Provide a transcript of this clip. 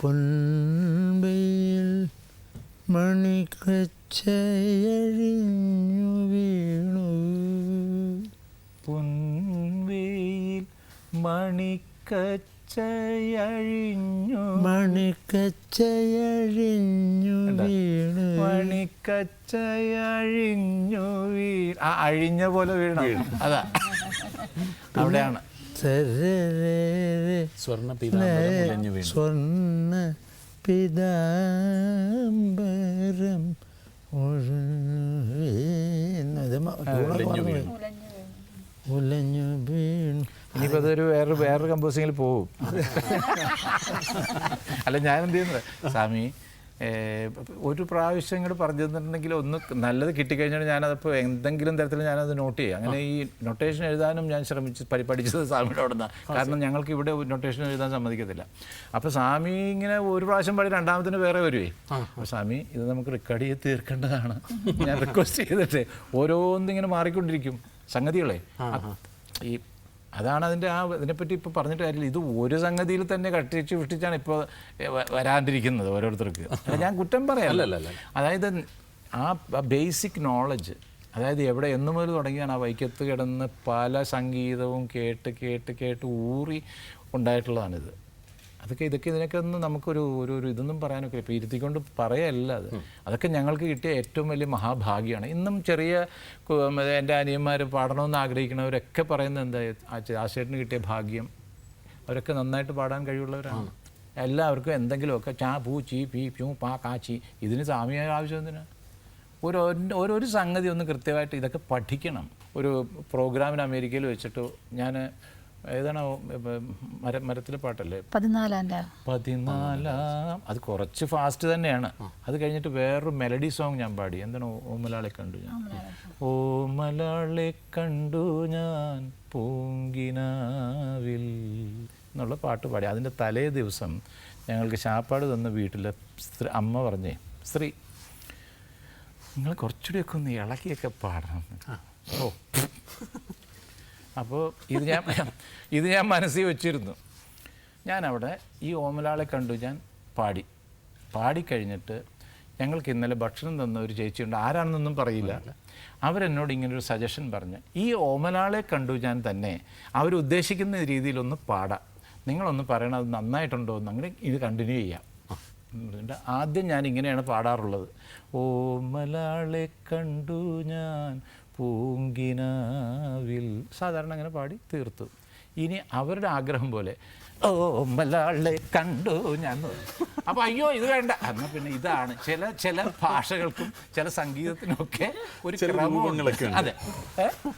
പൊൻവെയിൽ മണിക്കച്ചയഴിഞ്ഞു വീണു. പൊൻപയിൽ മണിക്കച്ചയഴിഞ്ഞു മണിക്കച്ചയഴിഞ്ഞു വീണു. മണിക്കച്ചയഴിഞ്ഞു വീ ആ അഴിഞ്ഞ പോലെ വീണു. അതാ. അവിടെയാണ്. സ്വർണ സ്വർണ പിതാംബരം ഉലഞ്ഞു വീണു. ഇനിയിപ്പോൾ അതൊരു വേറെ വേറൊരു കമ്പോസിങ്ങിൽ പോവും. അല്ല ഞാൻ എന്ത് ചെയ്യുന്നത് സ്വാമി ഒരു പ്രാവശ്യം ഇങ്ങോട്ട് പറഞ്ഞു തന്നിട്ടുണ്ടെങ്കിൽ ഒന്ന് നല്ലത് കിട്ടിക്കഴിഞ്ഞാൽ ഞാനതിപ്പോൾ എന്തെങ്കിലും തരത്തിൽ ഞാനത് നോട്ട് ചെയ്യും. അങ്ങനെ ഈ നൊട്ടേഷൻ എഴുതാനും ഞാൻ ശ്രമിച്ച് പഠി പഠിച്ചത് സ്വാമിയുടെ അവിടെ നിന്നാണ് കാരണം ഞങ്ങൾക്ക് ഇവിടെ നൊട്ടേഷൻ എഴുതാൻ സമ്മതിക്കത്തില്ല. അപ്പോൾ സ്വാമി ഇങ്ങനെ ഒരു പ്രാവശ്യം പാടി രണ്ടാമത്തിന് വേറെ വരുവേ. അപ്പോൾ സ്വാമി ഇത് നമുക്ക് റെക്കോർഡ് ചെയ്ത് തീർക്കേണ്ടതാണ്. ഞാൻ റിക്വസ്റ്റ് ചെയ്തിട്ട് ഓരോന്നിങ്ങനെ മാറിക്കൊണ്ടിരിക്കും. സംഗതികളെ ഈ അതാണ് അതിന്റെ ആ ഇതിനെപ്പറ്റി ഇപ്പോൾ പറഞ്ഞിട്ട് കാര്യമില്ല. ഇത് ഒരു സംഗതിയിൽ തന്നെ കട്ടിച്ച് വിഷ്ടിച്ചാണ് ഇപ്പോൾ വരാണ്ടിരിക്കുന്നത് ഓരോരുത്തർക്ക്. ഞാൻ കുറ്റം പറയാം. അതായത് ആ ബേസിക് നോളജ് അതായത് എവിടെ എന്നു മുതൽ തുടങ്ങിയാണ് ആ വൈക്കത്ത് കിടന്ന് പല സംഗീതവും കേട്ട് കേട്ട് കേട്ട് ഊറി ഉണ്ടായിട്ടുള്ളതാണിത്. അതൊക്കെ ഇതൊക്കെ ഇതിനൊക്കെ ഒന്ന് നമുക്കൊരു ഒരു ഒരു ഇതൊന്നും പറയാനൊക്കെ ഇപ്പോൾ ഇരുത്തിക്കൊണ്ട് പറയല്ല അത്. അതൊക്കെ ഞങ്ങൾക്ക് കിട്ടിയ ഏറ്റവും വലിയ മഹാഭാഗ്യമാണ്. ഇന്നും ചെറിയ എന്റെ അനിയന്മാർ പാടണമെന്ന് ആഗ്രഹിക്കുന്നവരൊക്കെ പറയുന്നത് എന്താ? ആശയത്തിന് കിട്ടിയ ഭാഗ്യം. അവരൊക്കെ നന്നായിട്ട് പാടാൻ കഴിവുള്ളവരാണ്. എല്ലാവർക്കും എന്തെങ്കിലുമൊക്കെ ചാ പൂ ചീ പീ പ്യൂ പാ കാച്ചി ഇതിന് സാമ്യമായ ആവശ്യം എന്തിനാ? ഒരു ഒരു സംഗതി ഒന്ന് കൃത്യമായിട്ട് ഇതൊക്കെ പഠിക്കണം. ഒരു പ്രോഗ്രാമിന് അമേരിക്കയിൽ വെച്ചിട്ട് ഞാൻ ഏതാണോ മര മരത്തിലെ പാട്ടല്ലേ? പതിനാലാം പതിനാലാം. അത് കുറച്ച് ഫാസ്റ്റ് തന്നെയാണ്. അത് കഴിഞ്ഞിട്ട് വേറൊരു മെലഡി സോങ് ഞാൻ പാടി. എന്താണ് ഓ- ഓമലാളെ കണ്ടു ഞാൻ? ഓമലാളെ കണ്ടു. ഞാൻ പൂങ്കിനാവിൽ എന്നുള്ള പാട്ട് പാടി. അതിന്റെ തലേ ദിവസം ഞങ്ങൾക്ക് ശാപ്പാട് തന്ന വീട്ടിലെ സ്ത്രീ അമ്മ പറഞ്ഞേ സ്ത്രീ നിങ്ങൾ കുറച്ചുകൂടിയൊക്കെ ഒന്ന് ഇളക്കിയൊക്കെ പാടണം. ഓ. അപ്പോൾ ഇത് ഞാൻ ഇത് ഞാൻ മനസ്സിൽ വെച്ചിരുന്നു. ഞാൻ അവിടെ ഈ ഓമലാളെ കണ്ടു ഞാൻ പാടി. പാടിക്കഴിഞ്ഞിട്ട് ഞങ്ങൾക്ക് ഇന്നലെ ഭക്ഷണം തന്ന ഒരു ചേച്ചിയുണ്ട് ആരാണെന്നൊന്നും പറയില്ല. അവരെന്നോട് ഇങ്ങനൊരു സജഷൻ പറഞ്ഞു ഈ ഓമലാളെ കണ്ടു ഞാൻ തന്നെ അവരുദ്ദേശിക്കുന്ന രീതിയിലൊന്ന് പാടാം. നിങ്ങളൊന്ന് പറയണം അത് നന്നായിട്ടുണ്ടോ എന്ന് അങ്ങനെ ഇത് കണ്ടിന്യൂ ചെയ്യാം. പറഞ്ഞിട്ട് ആദ്യം ഞാൻ ഇങ്ങനെയാണ് പാടാറുള്ളത്. ഓമലാളെ കണ്ടു ഞാൻ പൂങ്കിനാവിൽ സാധാരണ അങ്ങനെ പാടി തീർത്തു. ഇനി അവരുടെ ആഗ്രഹം പോലെ ഓ മലയാളെ കണ്ടു ഞാൻ അപ്പോൾ അയ്യോ ഇത് വേണ്ട. എന്നാൽ പിന്നെ ഇതാണ്. ചില ചില ഭാഷകൾക്കും ചില സംഗീതത്തിനൊക്കെ ഒരു ക്രമമുണ്ട്. അതെ?